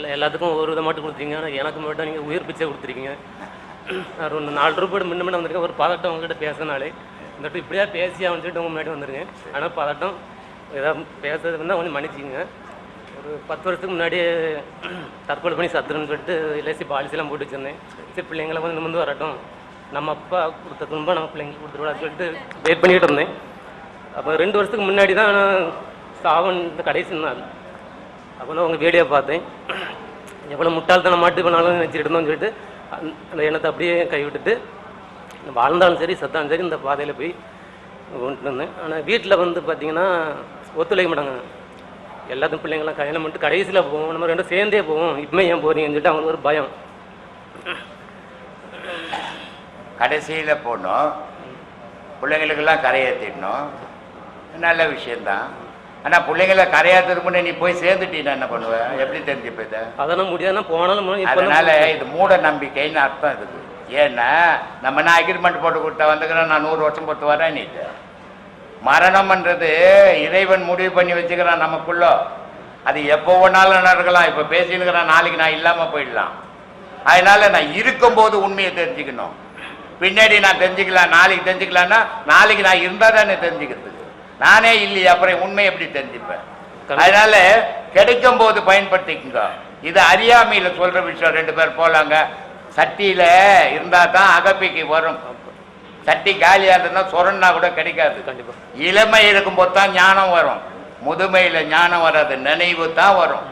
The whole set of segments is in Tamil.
எல்லா எல்லாத்துக்கும் ஒரு வித மட்டும் கொடுத்தீங்க எனக்கு மட்டும் நீங்கள் உயிர் பிச்சை கொடுத்துருக்கீங்க. நான் ரெண்டு நாலு ரூபாய் முன்ன முன்ன வந்திருக்கேன். ஒரு பதட்டம் உங்ககிட்ட பேசினாலே இந்த இடத்துல இப்படியா பேசி அவன் சொல்லிட்டு உங்கள் முன்னாடி வந்துருங்க ஆனால் பதட்டம் ஏதாவது பேசுறது இருந்தால் கொஞ்சம் மன்னிச்சிங்க ஒரு பத்து வருஷத்துக்கு முன்னாடி தற்கொலை பண்ணி சத்துருன்னு சொல்லிட்டு எல்ஐசி பாலிசிலாம் போட்டு வச்சிருந்தேன். சரி பிள்ளைங்களை வந்து வரட்டும். நம்ம அப்பா கொடுத்த துன்பம் நம்ம பிள்ளைங்களுக்கு கொடுத்துருவோம் சொல்லிட்டு வெயிட் பண்ணிகிட்டு இருந்தேன். அப்போ ரெண்டு வருஷத்துக்கு முன்னாடி தான் சாவன் இந்த கடைசி நாள். அப்போ தான் உங்கள் வீடியோ பார்த்தேன். எவ்வளோ முட்டாள்தனம் மாட்டு பண்ணாலும் நினச்சிட்டு சொல்லிட்டு அந்த- எண்ணத்தை அப்படியே கைவிட்டுட்டு வாழ்ந்தாலும் சரி சத்தாலும் சரி இந்த பாதையில் போய் கொண்டு வந்தேன். ஆனால் வீட்டில் வந்து பார்த்தீங்கன்னா ஒத்துழைக்க மாட்டாங்க. எல்லாத்தையும் பிள்ளைங்களாம் கல்யாணம் பண்ணிட்டு கடைசியில் போவோம். நம்ம ரெண்டும் சேர்ந்தே போவோம். இப்போ ஏன் போகிறீங்கன்னு சொல்லிட்டு அவங்களுக்கு ஒரு பயம். கடைசியில் போடணும் பிள்ளைங்களுக்கெல்லாம் கரையேற்றிடணும் நல்ல விஷயந்தான் ஆனால் பிள்ளைங்கள கரையாத்துறதுக்கு முன்னே நீ போய் சேர்ந்துட்டீன்னா என்ன பண்ணுவ? எப்படி தெரிஞ்சுப்ப இதை அதெல்லாம் முடியாதுன்னா போனாலும் அதனால இது மூட நம்பிக்கைன்னு அர்த்தம் இதுக்கு ஏன்னா நம்ம நான் அக்ரிமெண்ட் போட்டு கொடுத்தா வந்துக்கிறேன் நான் நூறு வருஷம் பொறுத்து வரேன் நீ மரணம்ன்றது இறைவன் முடிவு பண்ணி வச்சுக்கிறான் நமக்குள்ள. அது எப்போ வேணாலும் நடக்கலாம். இப்போ பேசினுக்கிறேன் நாளைக்கு நான் இல்லாமல் போயிடலாம். அதனால நான் இருக்கும்போது உண்மையை தெரிஞ்சுக்கணும். பின்னாடி நான் தெரிஞ்சுக்கலாம் நாளைக்கு தெரிஞ்சுக்கலாம்னா நாளைக்கு நான் இருந்தால் தானே தெரிஞ்சுக்கிறதுக்கு நானே இல்லையே அப்புறம் உண்மை எப்படி தெரிஞ்சுப்பேன்? அதனால கிடைக்கும் போது பயன்படுத்திக்கங்க. இது அறியாமையில சொல்ற விஷயம் ரெண்டு பேர் போலாங்க. சட்டியில இருந்தா தான் அகப்பிக்கு வரும். சட்டி காலியா இருந்தா சொரன்னா கூட கிடைக்காது. கண்டிப்பா. இளமை இருக்கும்போது தான் ஞானம் வரும். முதுமையில ஞானம் வராது நினைவு தான் வரும்.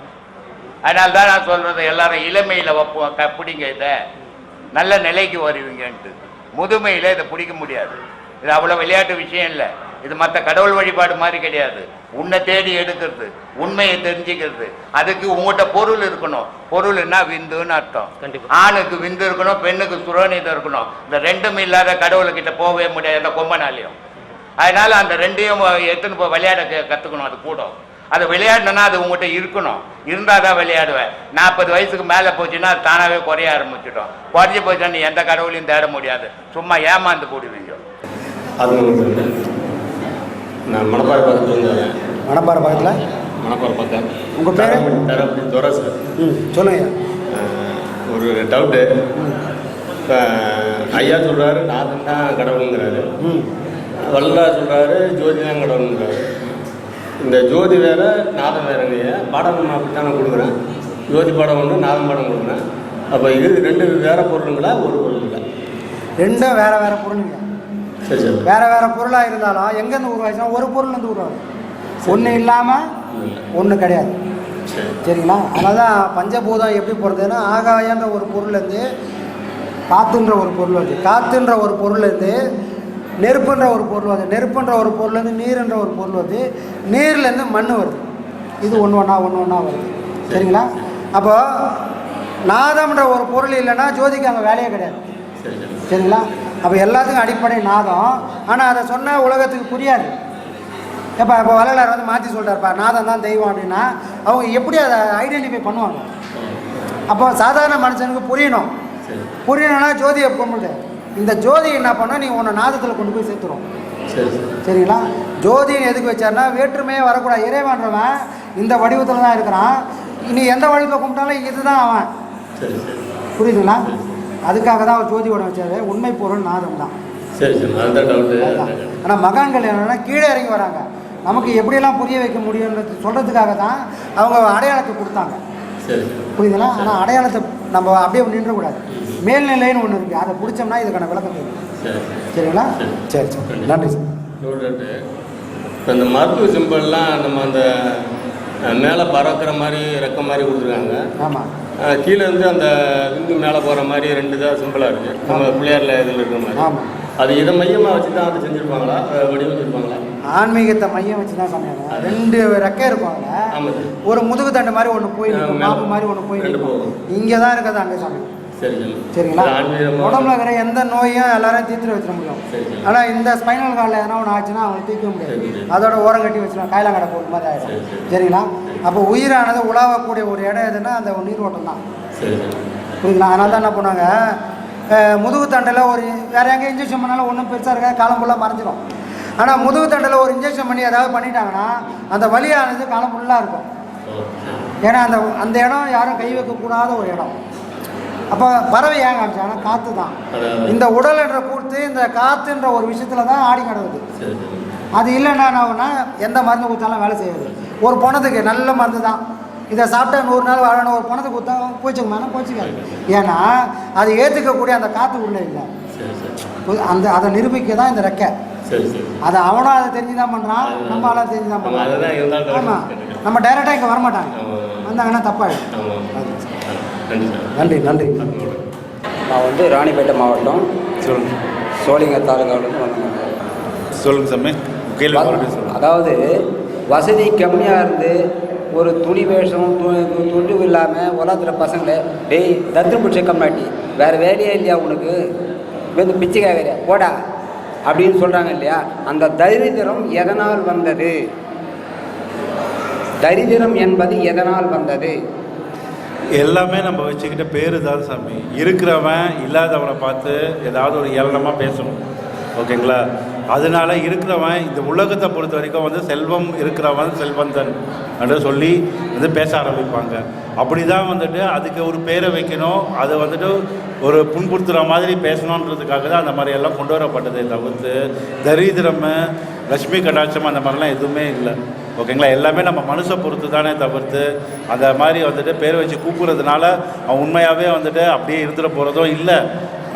அதனால தான் நான் சொல்றது எல்லாரும் இளமையில வைப்போம். பிடிங்க இதை. நல்ல நிலைக்கு வருவீங்கன்ட்டு. முதுமையில இதை பிடிக்க முடியாது. இது அவ்வளவு விளையாட்டு விஷயம் இல்லை. இது மற்ற கடவுள் வழிபாடு மாதிரி கிடையாது. உன்னை தேடி எடுக்கிறது உண்மையை தெரிஞ்சுக்கிறது. அதுக்கு உங்கள்கிட்ட பொருள் இருக்கணும். பொருள்னா விந்துன்னு அர்த்தம். கண்டிப்பா. ஆணுக்கு விந்து இருக்கணும் பெண்ணுக்கு சுரோனிதம் இருக்கணும். இந்த ரெண்டும் இல்லாத கடவுள்கிட்ட போகவே முடியாது. அந்த கொம்பனாலையும். அதனால அந்த ரெண்டையும் எடுத்துன்னு போய் விளையாட க- கத்துக்கணும். அது கூட. அது விளையாடணும்னா அது உங்ககிட்ட இருக்கணும். இருந்தால் தான் விளையாடுவேன் நாற்பது வயசுக்கு மேலே போச்சுன்னா அது தானாகவே குறைய ஆரம்பிச்சிடும். குறைஞ்சி போச்சுன்னா நீ எந்த கடவுளையும் தேட முடியாது. சும்மா ஏமாந்து போடுவீங்க. அது நான் மணப்பாறை பக்கத்துல இருந்து வரேன். மணப்பாறை பக்கத்தில்? மணப்பாறை பக்கம். உங்க பேரு? துறை சார். ம் சொல்லுங்க. அஹ், ஒரு டவுட்டு. இப்போ ஐயா சொல்கிறாரு நாதன் தான் கடவுளுங்கிறாரு. ம். வல்லா சொல்கிறாரு ஜோதி தான் கடவுளுங்கிறாரு. இந்த ஜோதி வேற நாதம் வேறங்க பாடம் நான் அப்படி தான் கொடுக்குறேன். ஜோதி பாடம் ஒன்று நாதம் பாடம் கொடுக்குறேன். அப்போ இது ரெண்டு வேற பொருளுங்களா ஒரு பொருளுங்களா ரெண்டும் வேற வேற பொருளுங்க சரி சரி வேற வேற பொருளாக இருந்தாலும் எங்கேருந்து உருவாச்சுன்னா ஒரு பொருள்லேருந்து உருவாகும். ஒன்று இல்லாமல் ஒன்று கிடையாது. சரி. சரிங்களா? அதனால தான் பஞ்சபூதம் எப்படி போகிறதுன்னா ஆகாயன்ற ஒரு பொருள்லேருந்து காத்துன்ற ஒரு பொருள் வருது காத்துன்ற ஒரு பொருள்லேருந்து நெருப்புன்ற ஒரு பொருள் வருது நெருப்புன்ற ஒரு பொருள்லேருந்து நீருன்ற ஒரு பொருள் வருது நீர்லேருந்து மண் வருது. இது ஒன்று ஒன்றா ஒன்று ஒன்றா வருது. சரிங்களா? அப்போ நாதம்ன்ற ஒரு பொருள் இல்லைன்னா ஜோதிக்கு அங்கே வேலையே கிடையாது. சரிங்களா? அப்போ எல்லாத்துக்கும் அடிப்படை நாதம். ஆனால் அதை சொன்னால் உலகத்துக்கு புரியாது. எப்போ இப்போ வள்ளலார் வந்து மாற்றி சொல்கிறாருப்பா நாதம் தான் தெய்வம் அப்படின்னா அவங்க எப்படி அதை ஐடென்டிஃபை பண்ணுவாங்க? அப்போ சாதாரண மனுஷனுக்கு புரியணும். புரியணும்னா ஜோதியை கும்பிடு. இந்த ஜோதி என்ன பண்ணால் நீ உன்னை நாதத்தில் கொண்டு போய் சேர்த்துரும். சரி சரி. சரிங்களா? ஜோதின்னு எதுக்கு வச்சாருன்னா வேற்றுமையே வரக்கூடாது. இறைவன்றவன் இந்த வடிவத்தில் தான் இருக்கிறான். நீ எந்த வடிவத்தை கும்பிட்டாலும் இதுதான் அவன். புரியுதுங்களா? அதுக்காக தான் அவர் ஜோதி உடம்பு வச்சாரு. உண்மை பொருள் நாதம் தான். ஆனால் மகான்கள் என்னன்னா கீழே இறங்கி வராங்க. நமக்கு எப்படியெல்லாம் புரிய வைக்க முடியும்ன்றது சொல்கிறதுக்காக தான் அவங்க அடையாளத்தை கொடுத்தாங்க. புரியுதுங்களா? ஆனால் அடையாளத்தை நம்ம அப்படியே நின்றக்கூடாது மேல்நிலைன்னு ஒன்று இருக்குது அதை பிடிச்சோம்னா இதுக்கான விளக்கம் தெரியும் சரி சரிங்களா? சரி. சரி நன்றி சார். இப்போ இந்த மருத்துவ சிம்பிள்லாம் நம்ம அந்த மேலே பறக்கிற மாதிரி ரெக்க மாதிரி கொடுத்துருக்காங்க. ஆமாம் கீழே இருந்து அந்த விந்து மேலே போகிற மாதிரி ரெண்டு தான் சிம்பிளாக இருக்குது நம்ம பிள்ளையாரில் இதில் இருக்கிற மாதிரி. ஆமாம் அது இதை மையமாக வச்சு தான் அதை செஞ்சுருப்பாங்களா? வடிவமைச்சிருப்பாங்களா? ஆன்மீகத்தை மையம் வச்சு தான் சொன்னாங்க ரெண்டு ரெக்கை சார் ஒரு முதுகு தண்டு மாதிரி ஒன்று போய். பாம்பு மாதிரி ஒன்று போய். இங்கே தான் இருக்குது அங்கே சரி சரிங்களா? உடம்புல இருக்கிற எந்த நோயும் எல்லாரும் தீர்த்து வச்சிட முடியும். ஆனால் இந்த ஸ்பைனல் கார்டில் எதனா ஒன்று ஆச்சுன்னா அவங்க தீர்க்க முடியாது. அதோட ஓரம் கட்டி வச்சிருவாங்க. கைலாங்கடை போட்டு மாதிரி ஆகிடும் சரி, சரி. சரிங்களா? அப்போ உயிரானது உலாவக்கூடிய ஒரு இடம் எதுன்னா அந்த நீரோட்டம் தான் சரி சரி புரியுங்களா அதனால தான் என்ன பண்ணாங்க அஹ், முதுகு தண்டில் ஒரு வேற எங்கே இன்ஜெக்ஷன் பண்ணாலும் ஒன்றும் பெருசாக இருக்காது காலம் ஃபுல்லாக மறைஞ்சிரும். ஆனால் முதுகு தண்டில் ஒரு இன்ஜெக்ஷன் பண்ணி ஏதாவது பண்ணிட்டாங்கன்னா அந்த வலியானது காலம் ஃபுல்லாக இருக்கும். ஏன்னா அந்த அந்த இடம் யாரும் கை வைக்கக்கூடாத ஒரு இடம். அப்போ பறவை ஏன் காமிச்சாங்கன்னா காற்று தான். இந்த உடல் என்ற கூர்த்து இந்த காற்றுன்ற ஒரு விஷயத்தில் தான் ஆடி கிடக்குது. அது இல்லைன்னா என்ன எந்த மருந்து கொடுத்தாலும் வேலை செய்யாது. ஒரு பணத்துக்கு நல்ல மருந்து தான். இதை சாப்பிட்டா நூறு நாள் வாழணும். ஒரு பணத்தை கொடுத்தா போச்சுக்கமானா போச்சுக்காது ஏன்னா அது ஏற்றுக்கக்கூடிய அந்த காற்று உள்ளே இல்லை. சரி சரி. அந்த அதை நிரூபிக்க தான் இந்த ரெக்கை. சரி சரி. அதை அவனும் அதை தெரிஞ்சு தான் பண்ணுறான் நம்ம ஆளாக தெரிஞ்சு தான் பண்ணுறான் ஆமாம். நம்ம டைரெக்டாக இங்கே வரமாட்டாங்க. வந்தாங்கன்னா தப்பாயிடும். நன்றி நன்றி நான் வந்து ராணிப்பேட்டை மாவட்டம் சொல்லுங்க. சோழிங்க தாலுகாவிலேருந்து வந்தேங்க சொல்லுங்க சாமி. அதாவது வசதி கம்மியாக இருந்து ஒரு துணி வேஷம் து- துண்டு இல்லாமல் உலகத்தில் பசங்களை டேய் தத்திரம் பிடிச்ச கம்மாட்டி வேறு வேலையே இல்லையா உனக்கு? வந்து பிச்சை போடா. அப்படின்னு சொல்கிறாங்க இல்லையா? அந்த தரித்திரம் எதனால் வந்தது? தரித்திரம் என்பது எதனால் வந்தது? எல்லாமே நம்ம வச்சுக்கிட்ட பேரு தான் சாமி. இருக்கிறவன் இல்லாதவனை பார்த்து ஏதாவது ஒரு ஏளனமாக பேசணும். ஓகேங்களா? அதனால இருக்கிறவன் இந்த உலகத்தை பொறுத்த வரைக்கும் வந்து செல்வம் இருக்கிறவன் செல்வந்தன் என்று சொல்லி வந்து பேச ஆரம்பிப்பாங்க. அப்படி தான் வந்துட்டு அதுக்கு ஒரு பேரை வைக்கணும். அதை வந்துட்டு ஒரு புண்படுத்துகிற மாதிரி பேசணுன்றதுக்காக தான் அந்த மாதிரி எல்லாம் கொண்டு வரப்பட்டதே தவிர்த்து தரித்திரம் லட்சுமி கடாட்சம் அந்த மாதிரிலாம் எதுவுமே இல்லை. ஓகேங்களா? எல்லாமே நம்ம மனுஷை பொறுத்து தானே தவிர்த்து அந்த மாதிரி வந்துட்டு பேர் வச்சு கூப்பிட்றதுனால அவன் உண்மையாகவே வந்துட்டு அப்படியே இருந்துட போகிறதும் இல்லை.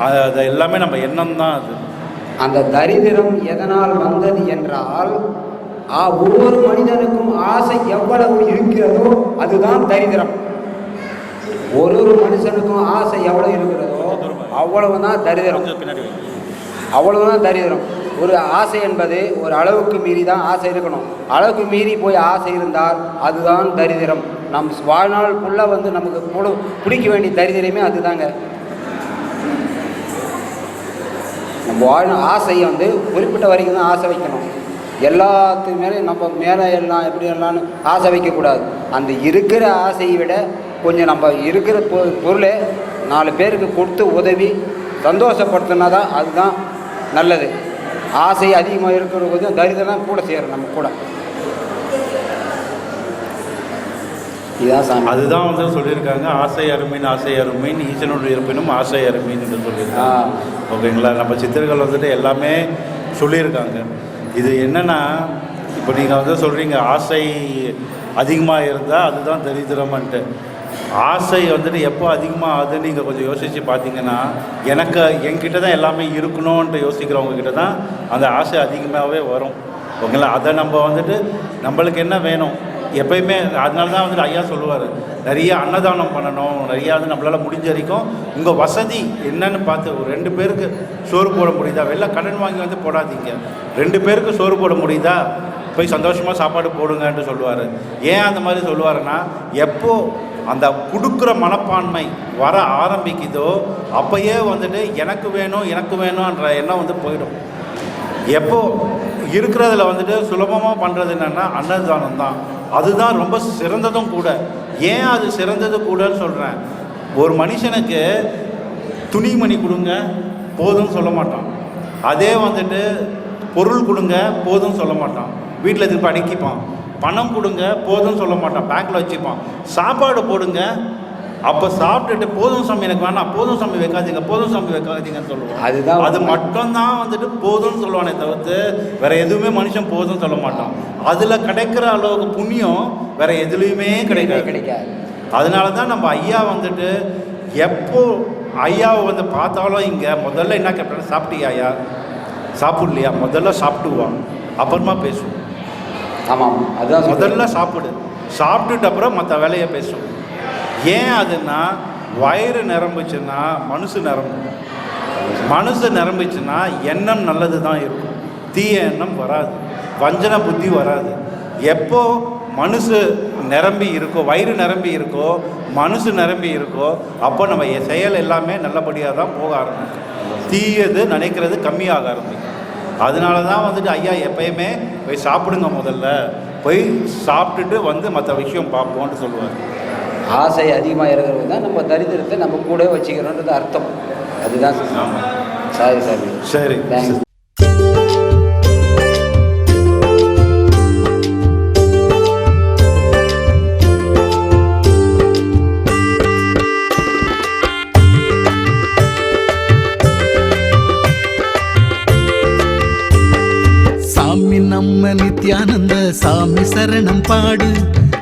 அது எல்லாமே நம்ம எண்ணம் தான் அது. அந்த தரிதிரம் எதனால் வந்தது என்றால் ஒவ்வொரு மனிதனுக்கும் ஆசை எவ்வளவு இருக்கிறதோ அதுதான் தரிதிரம் ஒரு ஒரு மனுஷனுக்கும் ஆசை எவ்வளவு இருக்கிறதோ அவ்வளவுதான் தரிதிரம் அவ்வளவுதான் தரிதிரம் ஒரு ஆசை என்பது ஒரு அளவுக்கு மீறி தான் ஆசை இருக்கணும். அளவுக்கு மீறி போய் ஆசை இருந்தால் அதுதான் தரிதிரம் நம் வாழ்நாள் ஃபுல்லாக வந்து நமக்கு பிடிக்க வேண்டிய தரிதிரமே அதுதாங்க. நம்ம வாழணும் ஆசையை வந்து குறிப்பிட்ட வரைக்கும் தான் ஆசை வைக்கணும். எல்லாத்து மேலே நம்ம மேலே எல்லாம் எப்படி எல்லாம்னு ஆசை வைக்கக்கூடாது. அந்த இருக்கிற ஆசையை விட கொஞ்சம் நம்ம இருக்கிற பொ பொருளை நாலு பேருக்கு கொடுத்து உதவி சந்தோஷப்படுத்தினா தான் அதுதான் நல்லது. ஆசை அதிகமாக இருக்கிற கொஞ்சம் தரித்திரம் கூட சேரும் நம்ம கூட. இதுதான் சாமி. அதுதான் வந்து சொல்லியிருக்காங்க ஆசை அருமைன்னு ஆசை அருமைன்னு ஈசனுடைய இருப்பினும் ஆசை அருமைன்னு என்று சொல்லியிருக்காங்க ஓகேங்களா? நம்ம சித்தர்கள் வந்துட்டு எல்லாமே சொல்லியிருக்காங்க. இது என்னன்னா இப்போ நீங்கள் வந்து சொல்கிறீங்க ஆசை அதிகமாக இருந்தால் அதுதான் தரித்திரம்ன்ட்டு. ஆசை வந்துட்டு எப்போ அதிகமாக ஆகுதுன்னு நீங்கள் கொஞ்சம் யோசித்து பார்த்தீங்கன்னா எனக்கு என்கிட்ட தான் எல்லாமே இருக்கணும்ன்ட்டு யோசிக்கிறவங்க கிட்ட தான் அந்த ஆசை அதிகமாகவே வரும். ஓகேங்களா? அதை நம்ம வந்துட்டு நம்மளுக்கு என்ன வேணும்? எப்பயுமே அதனால தான் வந்துட்டு ஐயா சொல்லுவார் நிறைய அன்னதானம் பண்ணணும் நிறையா வந்து நம்மளால் முடிஞ்ச வரைக்கும் உங்கள் வசதி என்னன்னு பார்த்து ஒரு ரெண்டு பேருக்கு சோறு போட முடியுதா? வெளில கடன் வாங்கி வந்து போடாதீங்க. ரெண்டு பேருக்கு சோறு போட முடியுதா? போய் சந்தோஷமாக சாப்பாடு போடுங்கன்ட்டு சொல்லுவார். ஏன் அந்த மாதிரி சொல்லுவாருன்னா எப்போ அந்த கொடுக்குற மனப்பான்மை வர ஆரம்பிக்குதோ அப்பயே வந்துட்டு எனக்கு வேணும் எனக்கு வேணும்ன்ற எண்ணம் வந்து போயிடும். எப்போ இருக்கிறதுல வந்துட்டு சுலபமாக பண்ணுறது என்னென்னா அன்னதானம் தான் அதுதான் ரொம்ப சிறந்ததும் கூட. ஏன் அது சிறந்தது கூடன்னு சொல்கிறேன் ஒரு மனுஷனுக்கு துணிமணி கொடுங்க போதும்னு சொல்ல மாட்டான். அதே வந்துட்டு பொருள் கொடுங்க போதும்னு சொல்ல மாட்டான். வீட்டில் திருப்பி அடுக்கிப்பான். பணம் கொடுங்க போதும்னு சொல்ல மாட்டான். பேங்க்கில் வச்சுப்பான். சாப்பாடு போடுங்க அப்போ சாப்பிட்டுட்டு போதும் சாமி எனக்கு வேணாம் போதும் சாமி வைக்காதீங்க போதும் சாமி வைக்காதீங்கன்னு சொல்லுவான் அதுதான் அது. மட்டும்தான் வந்துட்டு போதும்னு சொல்லுவானே தவிர்த்து வேற எதுவுமே மனுஷன் போதும்னு சொல்ல மாட்டான். அதுல கிடைக்கிற அளவுக்கு புண்ணியம் வேற எதுலையுமே கிடைக்காது. கிடைக்காது. அதனால தான் நம்ம ஐயா வந்துட்டு எப்போ ஐயாவை வந்து பார்த்தாலும் இங்கே முதல்ல என்ன கேட்பாங்க சாப்பிட்டியா ஐயா? சாப்பிடலையா? முதல்ல சாப்பிட்டுவான் அப்புறமா பேசுவோம். ஆமாம் அதுதான். முதல்ல சாப்பிடு. சாப்பிட்டுட்டு அப்புறம் மற்ற வேலையை பேசும் ஏன் அதுன்னா வயிறு நிரம்பிச்சுன்னா மனசு நிரம்பு மனசு நிரம்பிச்சுன்னா எண்ணம் நல்லது தான் இருக்கும். தீய எண்ணம் வராது. வஞ்சன புத்தி வராது. எப்போ மனசு நிரம்பி இருக்கோ வயிறு நிரம்பி இருக்கோ மனசு நிரம்பி இருக்கோ அப்போ நம்ம செயல் எல்லாமே நல்லபடியாக தான் போக ஆரம்பிக்கும். தீயது நினைக்கிறது கம்மியாக ஆரம்பிக்கும். அதனால தான் வந்துட்டு ஐயா எப்பயுமே போய் சாப்பிடுங்க முதல்ல. போய் சாப்பிட்டுட்டு வந்து மற்ற விஷயம் பார்ப்போம்னு சொல்லுவார். ஆசை அதிகமாக இருக்கிறது தான் நம்ம தரித்திரத்தை நம்ம கூட வச்சுக்கிறோன்றது அர்த்தம். அதுதான். சாரி சாமி சரி. தேங்க்ஸ் சாமி நம்ம நித்யானந்த சாமி சரணம் பாடு.